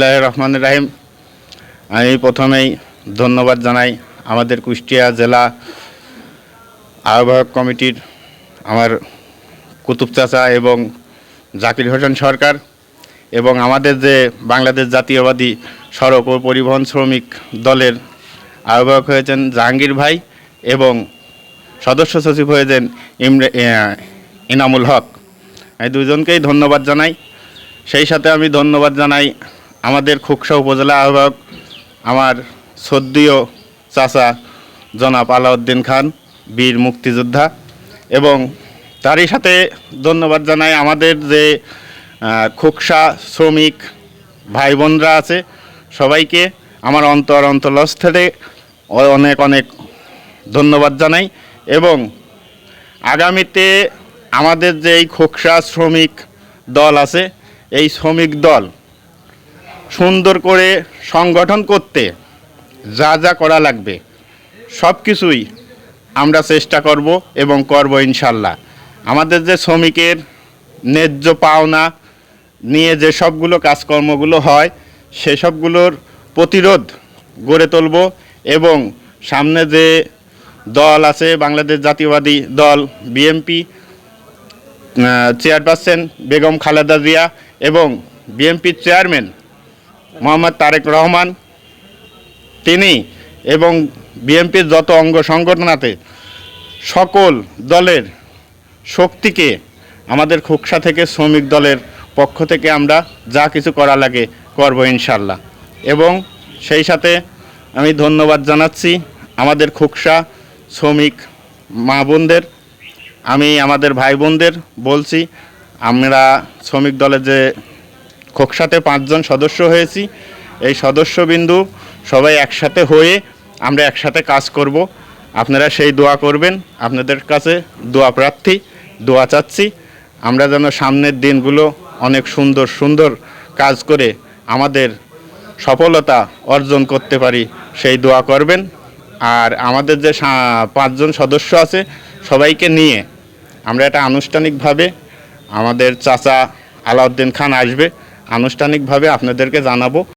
বিসমিল্লাহ রহমান রাহিম আমি প্রথমেই ধন্যবাদ জানাই আমাদের কুষ্টিয়া জেলা আহ্বায়ক কমিটির আমার কুতুব চাচা এবং জাকির হোসেন সরকার এবং আমাদের যে বাংলাদেশ জাতীয়বাদী সড়ক ও পরিবহন শ্রমিক দলের আহ্বায়ক হয়েছেন জাহাঙ্গীর ভাই এবং সদস্য সচিব হয়েছেন ইমরে ইনামুল হক। আমি দুজনকেই ধন্যবাদ জানাই। সেই সাথে আমি ধন্যবাদ জানাই আমাদের খুকসা উপজেলা আহ্বায়ক আমার সদ্যীয় চাচা জনাব আলাউদ্দিন খান, বীর মুক্তিযোদ্ধা। এবং তারই সাথে ধন্যবাদ জানাই আমাদের যে খুকসা শ্রমিক ভাই বোনরা আছে সবাইকে। আমার অন্তর অন্তলস থেকে অনেক অনেক ধন্যবাদ জানাই। এবং আগামীতে আমাদের যে এই খোকসা শ্রমিক দল আছে, এই শ্রমিক দল সুন্দর করে সংগঠন করতে যা যা করা লাগবে, সব কিছুই আমরা চেষ্টা করব এবং করব ইনশাল্লাহ। আমাদের যে শ্রমিকের ন্যায্য পাওনা নিয়ে যে সবগুলো কাজকর্মগুলো হয় সেসবগুলোর প্রতিরোধ গড়ে তুলব এবং সামনে যে দল আছে, বাংলাদেশ জাতীয়বাদী দল বিএমপি চেয়ারপারসন বেগম খালেদা জিয়া এবং বিএনপির চেয়ারম্যান মোহাম্মদ তারেক রহমান, তিনি এবং বিএনপির যত অঙ্গ সংগঠন আছে, সকল দলের শক্তিকে আমাদের খোকসা থেকে, শ্রমিক দলের পক্ষ থেকে আমরা যা কিছু করা লাগে করব ইনশাল্লাহ এবং সেই সাথে আমি ধন্যবাদ জানাচ্ছি আমাদের খোকসা শ্রমিক মা বোনদের, আমি আমাদের ভাই বোনদের বলছি, আমরা শ্রমিক দলের যে খোকসাতে পাঁচজন সদস্য হয়েছি। এই সদস্যবিন্দু সবাই একসাথে হয়ে আমরা একসাথে কাজ করব। আপনারা সেই দোয়া করবেন। আপনাদের কাছে দোয়া প্রার্থী, দোয়া চাচ্ছি। আমরা যেন সামনের দিনগুলো অনেক সুন্দর সুন্দর কাজ করে আমাদের সফলতা অর্জন করতে পারি, সেই দোয়া করবেন। আর আমাদের যে পাঁচজন সদস্য আছে, সবাইকে নিয়ে আমরা এটা আনুষ্ঠানিকভাবে আমাদের চাচা আলাউদ্দিন খান আসবে। আনুষ্ঠানিকভাবে আপনাদেরকে জানাব।